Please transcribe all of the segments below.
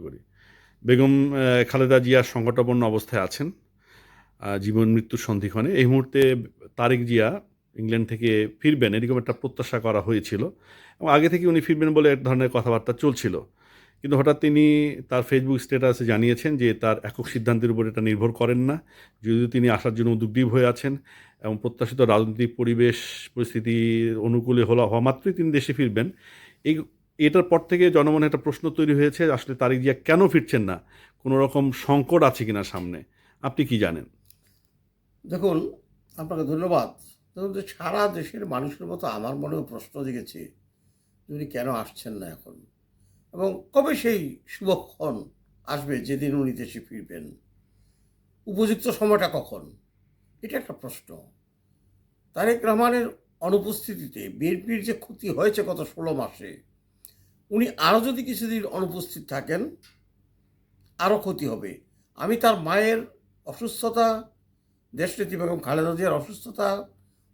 করি। বেগম খালেদা জিয়া সংকটাপন্ন অবস্থায় আছেন। জীবন মৃত্যুর সন্ধিক্ষণে। এই মুহূর্তে তারেক জিয়া ইংল্যান্ড থেকে ফিরবেন। এরকম একটা প্রত্যাশা করা হয়েছিল। এবং আগে থেকে উনি ফিরবেন বলে এক ধরনের কথাবার্তা চলছিল। কিন্তু হঠাৎ তিনি তার ফেসবুক স্ট্যাটাসে জানিয়েছেন যে তার একক সিদ্ধান্তের উপর এটা নির্ভর করেন না। যদিও তিনি আসার জন্য উদ্যোগী হয়ে আছেন এবং প্রত্যাশিত রাজনৈতিক পরিবেশ, পরিস্থিতি অনুকূলে হওয়া হওয়া মাত্রই তিনি দেশে ফিরবেন। এই এটার পর থেকে জনমনে একটা প্রশ্ন তৈরি হয়েছে, আসলে তারেক জিয়া কেন ফিরছেন না? কোনো রকম সংকট আছে কিনা সামনে? আপনি কি জানেন? দেখুন, আপনাকে ধন্যবাদ। দেখুন যে সারা দেশের মানুষের মতো আমার মনেও প্রশ্ন জেগেছে উনি কেন আসছেন না এখন? এবং কবে সেই শুভক্ষণ আসবে যেদিন উনি দেশে ফিরবেন? উপযুক্ত সময়টা কখন? এটা একটা প্রশ্ন। তারেক রহমানের অনুপস্থিতিতে বিএনপির যে ক্ষতি হয়েছে গত ষোলো মাসে উনি আরও যদি কিছুদিন অনুপস্থিত থাকেন আরও ক্ষতি হবে। আমি তার মায়ের অসুস্থতা, দেশনেত্রী বেগম খালেদা জিয়ার অসুস্থতা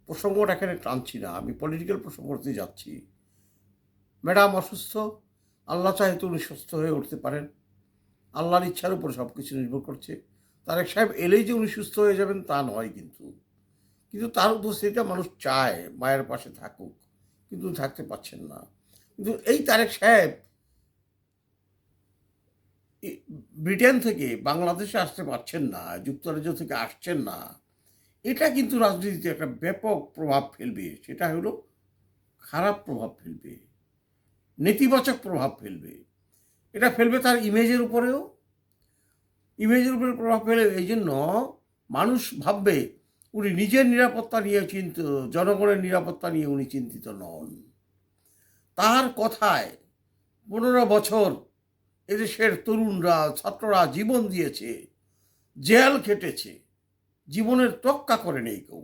প্রসঙ্গটা এখানে টানছি না। আমি পলিটিক্যাল প্রসঙ্গ করতে যাচ্ছি। ম্যাডাম অসুস্থ, আল্লাহ চাহে তো উনি সুস্থ হয়ে উঠতে পারেন। আল্লাহর ইচ্ছার উপর সব কিছু নির্ভর করছে। তারেক সাহেব এলেই যে উনি সুস্থ হয়ে যাবেন তা নয় কিন্তু। কিন্তু তার উপস্থিতিটা মানুষ চায়, মায়ের পাশে থাকুক, কিন্তু থাকতে পারছেন না। কিন্তু এই তারেক সাহেব ব্রিটেন থেকে বাংলাদেশে আসতে পারছেন না, যুক্তরাজ্য থেকে আসছেন না, এটা কিন্তু রাজনীতিতে একটা ব্যাপক প্রভাব ফেলবে। সেটা হলো খারাপ প্রভাব ফেলবে, নেতিবাচক প্রভাব ফেলবে। এটা ফেলবে তার ইমেজের উপরেও। ইমেজের উপরে প্রভাব ফেলে এই জন্য মানুষ ভাববে, উনি নিজের নিরাপত্তা নিয়ে চিন্তিত, জনগণের নিরাপত্তা নিয়ে উনি চিন্তিত নন। তার কথায় পনেরো বছর এদেশের তরুণরা, ছাত্ররা জীবন দিয়েছে, জেল খেটেছে, জীবনের তক্কা করে নেই কেউ।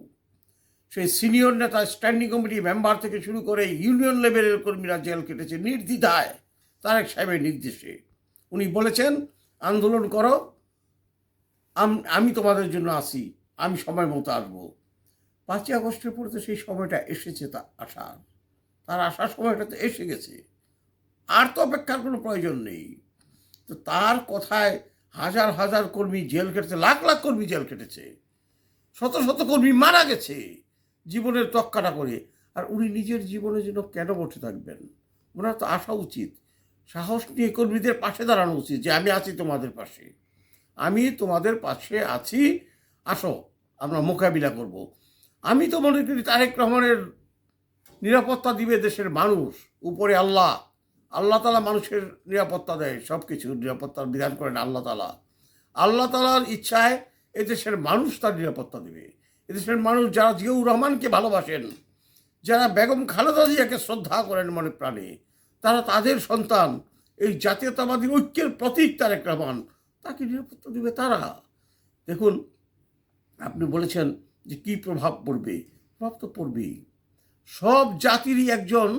সেই সিনিয়র নেতা, স্ট্যান্ডিং কমিটি মেম্বার থেকে শুরু করে ইউনিয়ন লেভেলের কর্মীরা জেল কেটেছে নির্দ্বিধায়, তারেক সাহেবের নির্দেশে। উনি বলেছেন, আন্দোলন করো আমি তোমাদের জন্য আসি, আমি সময় মতো আসব। পাঁচই আগস্টের পরে তো সেই সময়টা এসেছে তা আসার। তার আসার সময়টা তো এসে গেছে। আর তো অপেক্ষার কোনো প্রয়োজন নেই। তো তার কথায় হাজার হাজার কর্মী জেল কেটেছে, লাখ লাখ কর্মী জেল কেটেছে। শত শত কর্মী মারা গেছে জীবনের তক্কাটা করে। আর উনি নিজের জীবনের জন্য কেন বসে থাকবেন? ওনার তো আসা উচিত। সাহস নিয়ে কর্মীদের পাশে দাঁড়ানো উচিত যে আমি আছি তোমাদের পাশে। আমি তোমাদের পাশে আছি। আসো, আমরা মোকাবিলা করব। আমি তো মনে করি তারেক রহমানের নিরাপত্তা দিবে দেশের মানুষ, উপরে আল্লাহ। আল্লাহ তালা মানুষের নিরাপত্তা দেয় সব কিছু নিরাপত্তার বিধান করেন আল্লাহ তালা আল্লাহ তালার ইচ্ছায় এদেশের মানুষ তার নিরাপত্তা দেবে। এদেশের মানুষ যারা জিয়াউর রহমানকে ভালোবাসেন, যারা বেগম খালেদা জিয়াকে শ্রদ্ধা করেন মনে প্রাণে, তারা তাদের সন্তান, এই জাতীয়তাবাদী ঐক্যের প্রতীক তারেক রহমান, তাকে নিরাপত্তা দেবে তারা। দেখুন, আপনি বলেছেন যে কি প্রভাব পড়বে? প্রভাব তো পড়বেই। সব জাতিরই একজন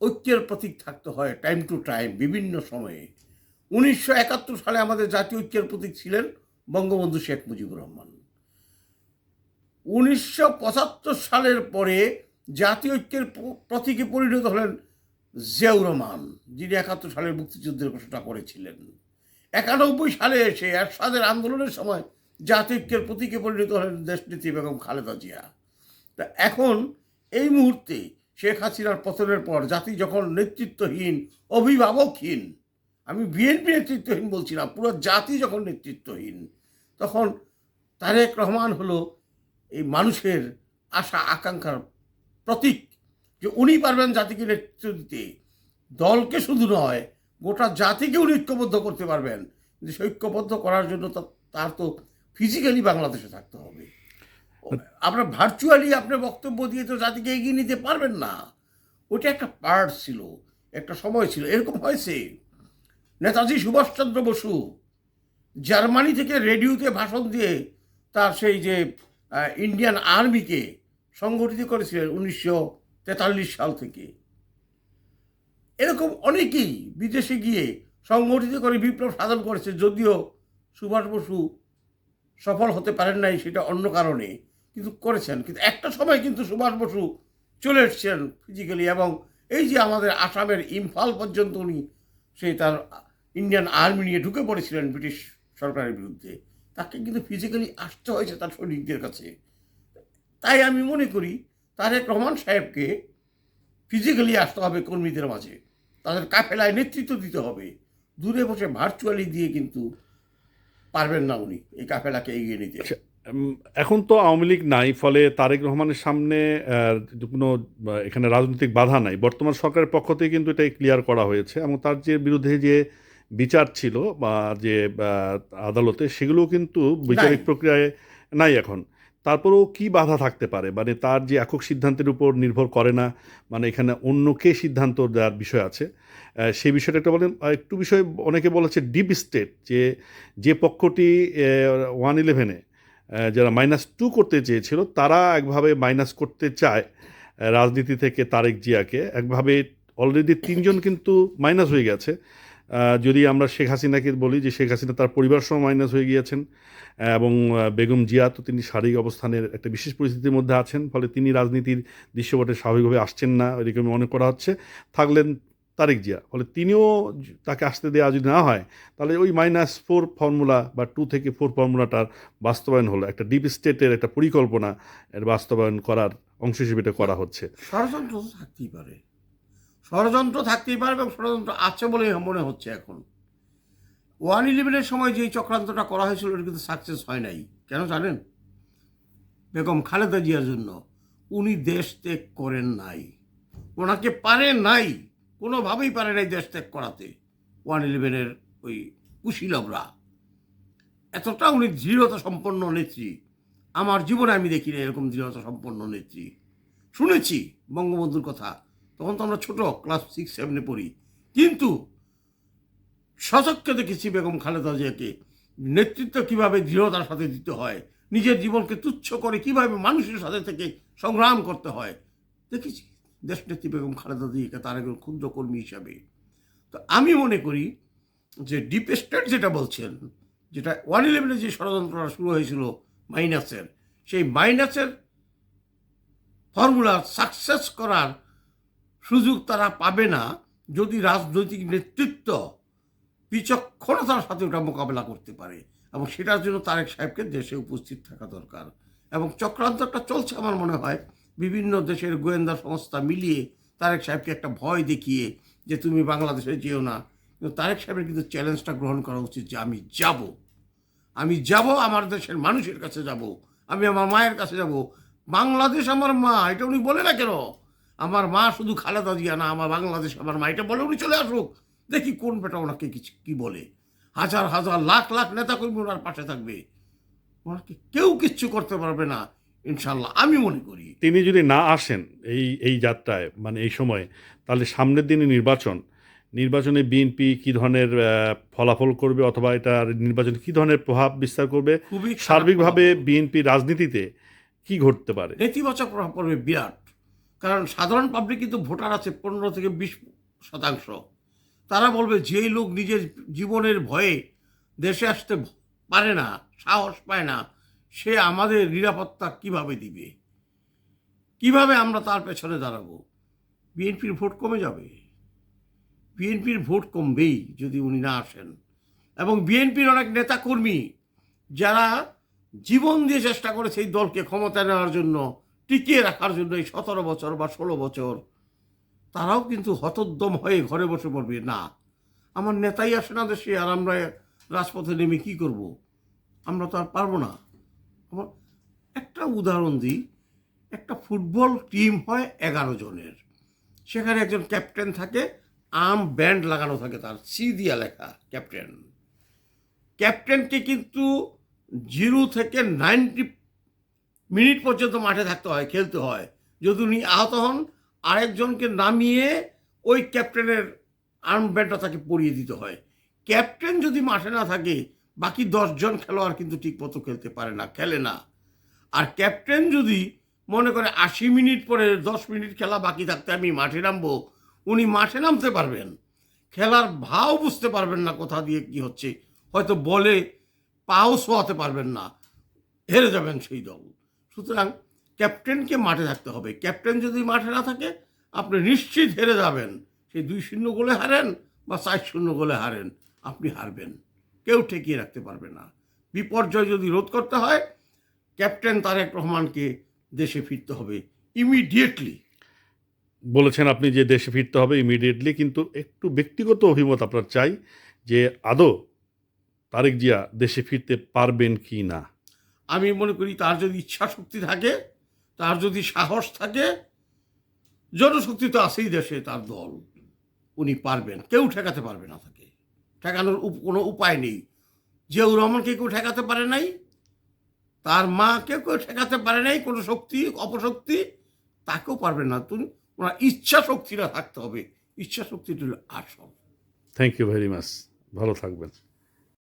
ঐক্যের প্রতীক থাকতে হয় টাইম টু টাইম বিভিন্ন সময়ে। উনিশশো একাত্তর সালে আমাদের জাতীয় ঐক্যের প্রতীক ছিলেন বঙ্গবন্ধু শেখ মুজিবুর রহমান। উনিশশো পঁচাত্তর সালের পরে জাতীয় ঐক্যের প্রতীকে পরিণত হলেন জিয়াউর রহমান, যিনি একাত্তর সালের মুক্তিযুদ্ধের ঘোষণা করেছিলেন। একানব্বই সালে এসে এরশাদের আন্দোলনের সময় জাতীয় ঐক্যের প্রতীকে পরিণত হলেন দেশনীতি বেগম খালেদা জিয়া। তা এখন এই মুহূর্তে শেখ হাসিনার পতনের পর জাতি যখন নেতৃত্বহীন, অভিভাবকহীন, আমি বিএনপি নেতৃত্বহীন বলছি না, পুরো জাতি যখন নেতৃত্বহীন, তখন তারেক রহমান হলো এই মানুষের আশা, আকাঙ্ক্ষার প্রতীক যে উনি পারবেন জাতিকে নেতৃত্ব দিতে। দলকে শুধু নয়, গোটা জাতিকে উনি ঐক্যবদ্ধ করতে পারবেন। কিন্তু ঐক্যবদ্ধ করার জন্য তার তো ফিজিক্যালি বাংলাদেশে থাকতে হবে। আপনার ভার্চুয়ালি আপনার বক্তব্য দিয়ে তো জাতিকে এগিয়ে নিতে পারবেন না। ওটা একটা পার্ট ছিল, একটা সময় ছিল। এরকম হয়েছে। নেতাজি সুভাষচন্দ্র বসু জার্মানি থেকে রেডিওতে ভাষণ দিয়ে তার সেই যে ইন্ডিয়ান আর্মিকে সংগঠিত করেছিলেন উনিশশো তেতাল্লিশ সাল থেকে। এরকম অনেকেই বিদেশে গিয়ে সংগঠিত করে বিপ্লব সাধন করেছে, যদিও সুভাষ বসু সফল হতে পারেন নাই সেটা অন্য কারণে। কিন্তু করেছেন। কিন্তু একটা সময় কিন্তু সুভাষ বসু চলে এসছেন ফিজিক্যালি এবং এই যে আমাদের আসামের ইম্ফল পর্যন্ত উনি সেই তার ইন্ডিয়ান আর্মি নিয়ে ঢুকে পড়েছিলেন ব্রিটিশ সরকারের বিরুদ্ধে। তাকে কিন্তু ফিজিক্যালি আসতে হয়েছে তার সৈনিকদের কাছে। তাই আমি মনে করি তারেক রহমান সাহেবকে ফিজিক্যালি আসতে হবে কর্মীদের মাঝে। তাদের কাফেলায় নেতৃত্ব দিতে হবে। দূরে বসে ভার্চুয়ালি দিয়ে কিন্তু পারবেন না উনি। এই কাফেলাকে এগিয়ে নিতে। এখন তো আওয়ামী লীগ নাই ফলে তারেক রহমানের সামনে কোনো এখানে রাজনৈতিক বাধা নাই। বর্তমান সরকারের পক্ষ থেকে কিন্তু এটা ক্লিয়ার করা হয়েছে এবং তার যে বিরুদ্ধে যে বিচার ছিল বা যে আদালতে সেগুলো কিন্তু বিচারিক প্রক্রিয়ায় নাই এখন। তারপরেও কি বাধা থাকতে পারে? মানে তার যে একক সিদ্ধান্তের উপর নির্ভর করে না মানে এখানে অন্য কে সিদ্ধান্ত দেওয়ার বিষয় আছে? সেই বিষয়টা একটা বলেন। একটু বিষয় অনেকে বলেছে ডিপ স্টেট যে যে পক্ষটি ওয়ান ইলেভেনে যারা মাইনাস টু করতে চেয়েছিল, তারা একভাবে মাইনাস করতে চায় রাজনীতি থেকে তারেক জিয়াকে। একভাবে অলরেডি তিনজন কিন্তু মাইনাস হয়ে গেছে। যদি আমরা শেখ হাসিনাকে বলি যে শেখ হাসিনা তার পরিবার সহ মাইনাস হয়ে গিয়েছেন এবং বেগম জিয়া তো তিনি শারীরিক অবস্থানের একটা বিশেষ পরিস্থিতির মধ্যে আছেন, ফলে তিনি রাজনীতির দৃশ্যপটে স্বাভাবিকভাবে আসছেন না, এরকম মনে করা হচ্ছে। থাকলেন তারেক জিয়া। ফলে তিনিও তাকে আসতে দেওয়া যদি না হয়, তাহলে ওই মাইনাস ফোর ফর্মুলা বা টু থেকে ফোর ফর্মুলাটার বাস্তবায়ন হলো। একটা ডিপ স্টেটের একটা পরিকল্পনা এর বাস্তবায়ন করার অংশ হিসেবে এটা করা হচ্ছে। ষড়যন্ত্র তো থাকতেই পারে। ষড়যন্ত্র থাকতেই পারে এবং ষড়যন্ত্র আছে বলে মনে হচ্ছে এখন। ওয়ান ইলেভেনের সময় যে চক্রান্তটা করা হয়েছিল ওটা কিন্তু সাকসেস হয় নাই। কেন জানেন? বেগম খালেদা জিয়ার জন্য উনি দেশ ত্যাগ করেন নাই। ওনাকে পারেন নাই। কোনোভাবেই পারে নাই দেশ ত্যাগ করাতে। ওয়ান ইলেভেনের ওই কুশীলবরা। এতটা উনি দৃঢ়তা সম্পন্ন নেত্রী। আমার জীবনে আমি দেখি না এরকম দৃঢ়তা সম্পন্ন নেত্রী। শুনেছি বঙ্গবন্ধুর কথা। তখন তো আমরা ছোট, ক্লাস সিক্স সেভেনে পড়ি। কিন্তু সচক্ষে দেখেছি বেগম খালেদা জিয়াকে। নেতৃত্ব কীভাবে দৃঢ়তার সাথে দিতে হয়, নিজের জীবনকে তুচ্ছ করে কীভাবে মানুষের সাথে থেকে সংগ্রাম করতে হয়, দেখেছি। দেশনেত্রী বেগম খালেদা জিয়াকে তার একজন ক্ষুদ্র কর্মী হিসাবে। তো আমি মনে করি যে ডিপ স্টেট যেটা বলছেন, যেটা ওয়ান ইলেভেনে যে ষড়যন্ত্রটা শুরু হয়েছিল মাইনাসের, সেই মাইনাসের ফর্মুলা সাকসেস করার সুযোগ তারা পাবে না যদি রাজনৈতিক নেতৃত্ব বিচক্ষণতার সাথে ওটা মোকাবেলা করতে পারে এবং সেটার জন্য তারেক সাহেবকে দেশে উপস্থিত থাকা দরকার। এবং চক্রান্তটা চলছে আমার মনে হয়। বিভিন্ন দেশের গোয়েন্দা সংস্থা মিলিয়ে তারেক সাহেবকে একটা ভয় দেখিয়ে যে তুমি বাংলাদেশে যেও না। কিন্তু তারেক সাহেবের কিন্তু চ্যালেঞ্জটা গ্রহণ করা উচিত যে আমি যাব। আমি যাব, আমার দেশের মানুষের কাছে যাব, আমি আমার মায়ের কাছে যাব। বাংলাদেশ আমার মা, এটা উনি বলে না কেন? আমার মা শুধু খালেদা জিয়া না, আমার বাংলাদেশ আমার মা, এটা বলে উনি চলে আসুক। দেখি কোন বেটা ওনাকে কিছু কি বলে। হাজার হাজার, লাখ লাখ নেতা কর্মী ওনার পাশে থাকবে। ওনাকে কেউ কিচ্ছু করতে পারবে না, ইনশাল্লাহ, আমি মনে করি। তিনি যদি না আসেন এই এই যাত্রায় মানে এই সময়ে তাহলে সামনের দিনে নির্বাচন। নির্বাচনে বিএনপি কী ধরনের ফলাফল করবে অথবা এটা নির্বাচন কী ধরনের প্রভাব বিস্তার করবে? খুবই সার্বিকভাবে। বিএনপি রাজনীতিতে কি ঘটতে পারে? নেতিবাচক প্রভাব পড়বে বিরাট। কারণ সাধারণ পাবলিক কিন্তু ভোটার আছে পনেরো থেকে বিশ শতাংশ। তারা বলবে যেই লোক নিজের জীবনের ভয়ে দেশে আসতে পারে না সাহস পায় না সে আমাদের নিরাপত্তা কীভাবে দিবে? কীভাবে আমরা তার পেছনে দাঁড়াবো? বিএনপির ভোট কমে যাবে। বিএনপির ভোট কমবেই যদি উনি না আসেন। এবং বিএনপির অনেক নেতাকর্মী যারা জীবন দিয়ে চেষ্টা করেছে এই দলকে ক্ষমতা নেওয়ার জন্য, টিকিয়ে রাখার জন্য এই সতেরো বছর বা ষোলো বছর, তারাও কিন্তু হতোদ্যম হয়ে ঘরে বসে পড়বে। না, আমার নেতাই আসে না দেশে, আর আমরা রাজপথে নেমে কি করব? আমরা তো আর পারব না। আমার একটা উদাহরণ দিই। একটা ফুটবল টিম হয় এগারো জনের। সেখানে একজন ক্যাপ্টেন থাকে আর্ম ব্যান্ড লাগানো থাকে তার, সি দিয়া লেখা, ক্যাপ্টেন। ক্যাপ্টেনকে কিন্তু জিরো থেকে নাইনটি মিনিট পর্যন্ত মাঠে থাকতে হয়, খেলতে হয়। যদি উনি আহত হন, আরেকজনকে নামিয়ে ওই ক্যাপ্টেনের আর্ম ব্যান্ডটা তাকে পরিয়ে দিতে হয়। ক্যাপ্টেন যদি মাঠে না থাকে, বাকি দশজন খেলোয়াড় কিন্তু ঠিকমতো খেলতে পারে না, খেলে না। আর ক্যাপ্টেন যদি মনে করে আশি মিনিট পরে দশ মিনিট খেলা বাকি থাকতে আমি মাঠে নামবো, উনি মাঠে নামতে পারবেন। খেলার ভাও বুঝতে পারবেন না কোথা দিয়ে কি হচ্ছে। হয়তো বলে পাও শোয়াতে পারবেন না। হেরে যাবেন সেই দল। সুতরাং ক্যাপ্টেনকে মাঠে থাকতে হবে। ক্যাপ্টেন যদি মাঠে না থাকে, আপনি নিশ্চিত হেরে যাবেন। সেই দুই শূন্য গোলে হারেন বা চার শূন্য গোলে হারেন, আপনি হারবেন। কেউ ঠেকিয়ে রাখতে পারবে না। বিপর্যয় যদি রোধ করতে হয়, ক্যাপ্টেন তারেক রহমানকে দেশে ফিরতে হবে ইমিডিয়েটলি বলেছেন আপনি যে দেশে ফিরতে হবে ইমিডিয়েটলি কিন্তু একটু ব্যক্তিগত অভিমত আপনার চাই যে আদৌ তারেক জিয়া দেশে ফিরতে পারবেন কি না। আমি মনে করি তার যদি ইচ্ছা শক্তি থাকে তার যদি সাহস থাকে জনশক্তি তো আছেই দেশে তার দল। উনি পারবেন কেউ ঠেকাতে পারবে না তাকে। ঠেকানোর কোনো উপায় নেই। জিয়াউর রহমানকে কেউ ঠেকাতে পারে নাই তার মাকে কেউ ঠেকাতে পারে নাই, কোনো শক্তি, অপশক্তি, তাকেও পারবে না। তুমি, ওনার ইচ্ছা শক্তিটা থাকতে হবে। ইচ্ছা শক্তিটা আসল। থ্যাংক ইউ ভেরি মাচ ভালো থাকবেন।